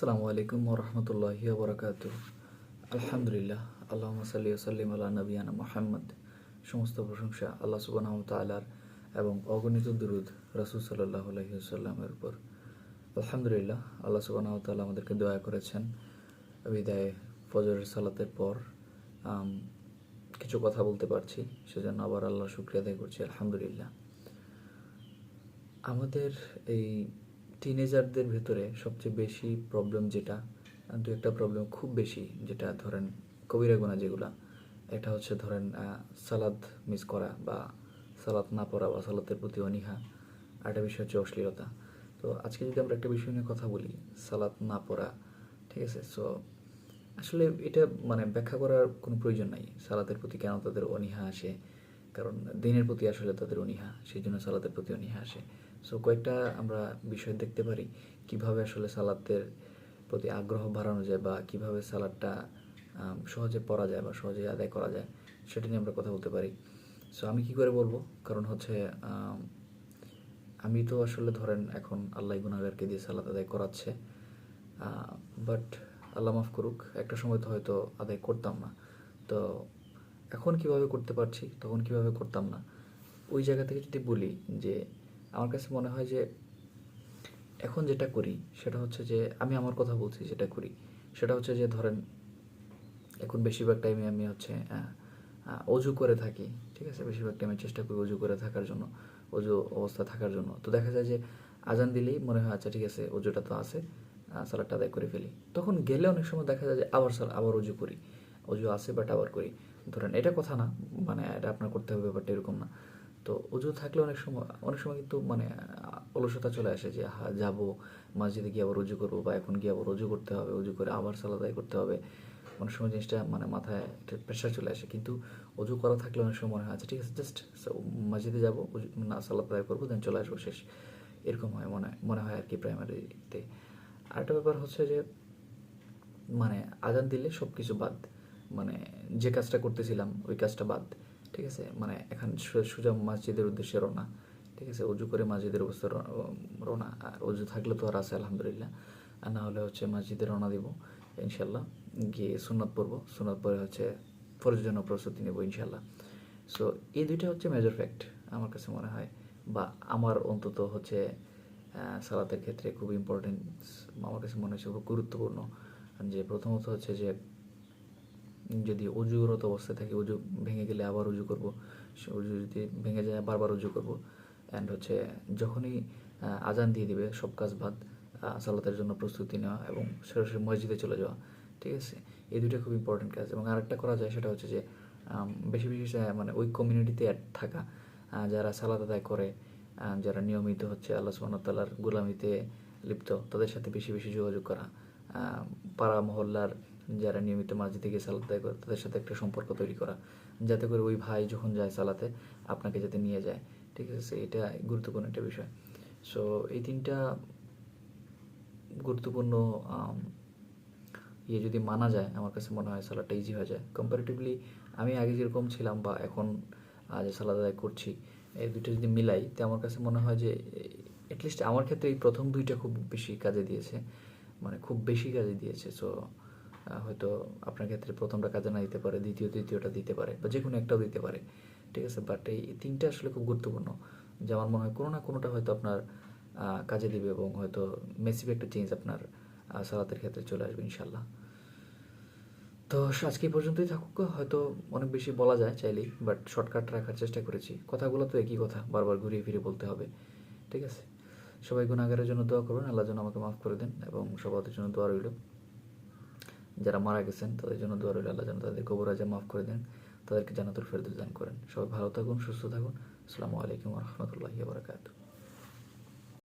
আসসালামু আলাইকুম ওরহমতুল্লাহি বরকাত আলহামদুলিল্লাহ আল্লাহ সাল্লি সাল্লিম আল্লাহ নবিয়ানা মোহাম্মদ। সমস্ত প্রশংসা আল্লাহ সুবাহ তালার এবং অগণিত দুরুদ রসুল সাল্লাহ আলহিসাল্লামের উপর। আলহামদুলিল্লাহ, আল্লাহ সুবাহ তাল্লাহ আমাদেরকে দয়া করেছেন। বিদায় ফজরের সালাতের পর কিছু কথা বলতে পারছি, সেজন্য আবার আল্লাহ শুক্রিয়া আদায় করছি, আলহামদুলিল্লাহ। আমাদের এই টিনেজারদের ভেতরে সবচেয়ে বেশি প্রবলেম যেটা দু একটা প্রবলেম খুব বেশি যেটা ধরেন কবিরা গোনা যেগুলা এটা হচ্ছে ধরেন সালাদ মিস করা বা সালাদ না পড়া বা সালাতের প্রতি অনীহা আর একটা বিষয় হচ্ছে অশ্লীলতা। তো আজকে যদি আমরা একটা বিষয় নিয়ে কথা বলি, সালাদ না পড়া, ঠিক আছে? সো আসলে এটা মানে ব্যাখ্যা করার কোনো প্রয়োজন নাই। সালাতের প্রতি কেন তাদের অনীহা আসে? কারণ দিনের প্রতি আসলে তাদের অনীহা, সেই জন্য সালাতের প্রতি অনীহা আসে। সো কয়েকটা আমরা বিষয় দেখতে পারি, কীভাবে আসলে সালাতের প্রতি আগ্রহ বাড়ানো যায় বা কীভাবে সালাদটা সহজে পড়া যায় বা সহজে আদায় করা যায়, সেটা নিয়ে আমরা কথা বলতে পারি। সো আমি কি করে বলব? কারণ হচ্ছে, আমি তো আসলে ধরেন এখন আল্লাহ গুনাগারকে দিয়ে সালাত আদায় করাচ্ছে বাট আল্লাহ মাফ করুক, একটা সময় তো হয়তো আদায় করতাম না। তো এখন কীভাবে করতে পারছি? তখন কীভাবে করতাম না? ওই জায়গা থেকে যদি বলি যে আমার কাছে মনে হয় যে এখন যেটা করি সেটা হচ্ছে যে আমি আমার কথা বলছি যেটা করি, সেটা হচ্ছে যে ধরেন এখন বেশিরভাগ টাইমে আমি হচ্ছে অজু করে থাকি, ঠিক আছে? বেশিরভাগ টাইমে চেষ্টা করি অজু করে থাকার জন্য, অজু অবস্থা থাকার জন্য। তো দেখা যায় যে আজান দিলেই মনে হয় আচ্ছা ঠিক আছে, অজুটা তো আছে সালাদটা আদায় করে ফেলি। তখন গেলে অনেক সময় দেখা যায় যে আবার সাল, আবার অজু করি। অজু আছে বাট আবার করি। ধরেন এটা কথা না মানে এটা আপনার করতে হবে ব্যাপারটা এরকম না। তো অজু থাকলে অনেক সময় অনেক সময় কিন্তু মানে অলসতা চলে আসে যে হা যাব, মসজিদে গিয়ে আবার রুজু করব বা এখন গিয়ে আবার রুজু করতে হবে অজু করে আবার সালাদ আদায় করতে হবে। অনেক সময় জিনিসটা মানে মাথায় একটা প্রেশার চলে আসে। কিন্তু অজু করা থাকলে অনেক সময় মনে হয় আচ্ছা ঠিক আছে জাস্ট মসজিদে যাব না সালাদ আদায় করব দেন চলে আসব, শেষ। এরকম হয় মনে মনে হয় আর কি প্রাইমারিতে আরেকটা ব্যাপার হচ্ছে যে মানে আজান দিলে সব কিছু বাদ। মানে যে কাজটা করতেছিলাম, ওই কাজটা বাদ। ঠিক আছে? মানে এখন সোজা মসজিদের উদ্দেশ্যে রওনা। ঠিক আছে? অজু করে মসজিদের অবস্থা রওনা। আর অজু থাকলে তো আর আছে, আলহামদুলিল্লাহ। আর না হলে হচ্ছে মসজিদে রওনা দিব ইনশাল্লাহ গিয়ে সুন্নত পড়ব। সুন্নত পরে হচ্ছে ফরজের জন্য প্রস্তুতি নেব ইনশাল্লাহ সো এই দুইটা হচ্ছে মেজর ফ্যাক্ট আমার কাছে মনে হয়। বা আমার অন্তত হচ্ছে সালাতের ক্ষেত্রে খুব ইম্পর্টেন্ট আমার কাছে মনে হচ্ছে, খুব গুরুত্বপূর্ণ। যে প্রথমত হচ্ছে যে যদি অজুরত অবস্থায় থাকি, অজু ভেঙে গেলে আবার অজু করব। অজু যদি ভেঙে যায়, বারবার অজু করব। অ্যান্ড হচ্ছে যখনই আজান দিয়ে দিবে, সব কাজ বাদ সালাতের জন্য প্রস্তুতি নেওয়া এবং সরাসরি মসজিদে চলে যাওয়া, ঠিক আছে? এই দুটো খুব ইম্পর্টেন্ট কাজ। এবং আরেকটা করা যায় সেটা হচ্ছে যে বেশি বেশি মানে ওই কমিউনিটিতে থাকা যারা সালাদ আদায় করে যারা নিয়মিত হচ্ছে আল্লাহ সুবাহতাল্লার গোলামিতে লিপ্ত, তাদের সাথে বেশি বেশি যোগাযোগ করা পাড়া মহল্লার যারা নিয়মিত মসজিদে গিয়ে সালাত আদায় করে, তাদের সাথে একটা সম্পর্ক তৈরি করা। যাতে করে ওই ভাই যখন যায় সালাতে, আপনাকে যাতে নিয়ে যায়। ঠিক আছে এটা গুরুত্বপূর্ণ একটা বিষয়। সো এই তিনটা গুরুত্বপূর্ণ ইয়ে যদি মানা যায়, আমার কাছে মনে হয় সালাদটা ইজি হয়ে যায়। কম্পারেটিভলি আমি আগে যেরকম ছিলাম বা এখন যে সালাদ আদায় করছি, এই দুটো যদি মিলাই, তো আমার কাছে মনে হয় যে অ্যাটলিস্ট আমার ক্ষেত্রে এই প্রথম দুইটা খুব বেশি কাজে দিয়েছে। মানে খুব বেশি কাজে দিয়েছে, সো হয়তো আপনার ক্ষেত্রে প্রথমটা কাজে না দিতে পারে, দ্বিতীয়, তৃতীয়টা দিতে পারে বা যে কোনো একটাও দিতে পারে, ঠিক আছে? বাট এই তিনটা আসলে খুব গুরুত্বপূর্ণ। যে আমার মনে হয় কোনো না কোনোটা হয়তো আপনার কাজে দিবে এবং হয়তো মেসিভ একটা চেঞ্জ আপনার সালাতের ক্ষেত্রে চলে আসবে ইনশাল্লাহ তো আজকে পর্যন্তই থাকুক, হয়তো অনেক বেশি বলা যায় চাইলেই বাট শর্টকাট রাখার চেষ্টা করেছি। কথাগুলো তো একই কথা, বারবার ঘুরিয়ে ফিরে বলতে হবে, ঠিক আছে? সবাই গুণাগারের জন্য দোয়া করবেন, আল্লাহ যেন আমাকে মাফ করে দেন এবং সবাদের জন্য দোয়া রইল। যারা মারা গেছেন, তাদের জন্য দোয়া রইল আল্লাহ যেন তাদের কবর আজ মাফ করে দেন, তাদেরকে জানাতুল ফেরদুল দান করেন। সবাই ভালো থাকুন, সুস্থ থাকুন। আসসালামু আলাইকুম রহমতুল্লাহি বারকাতুহ।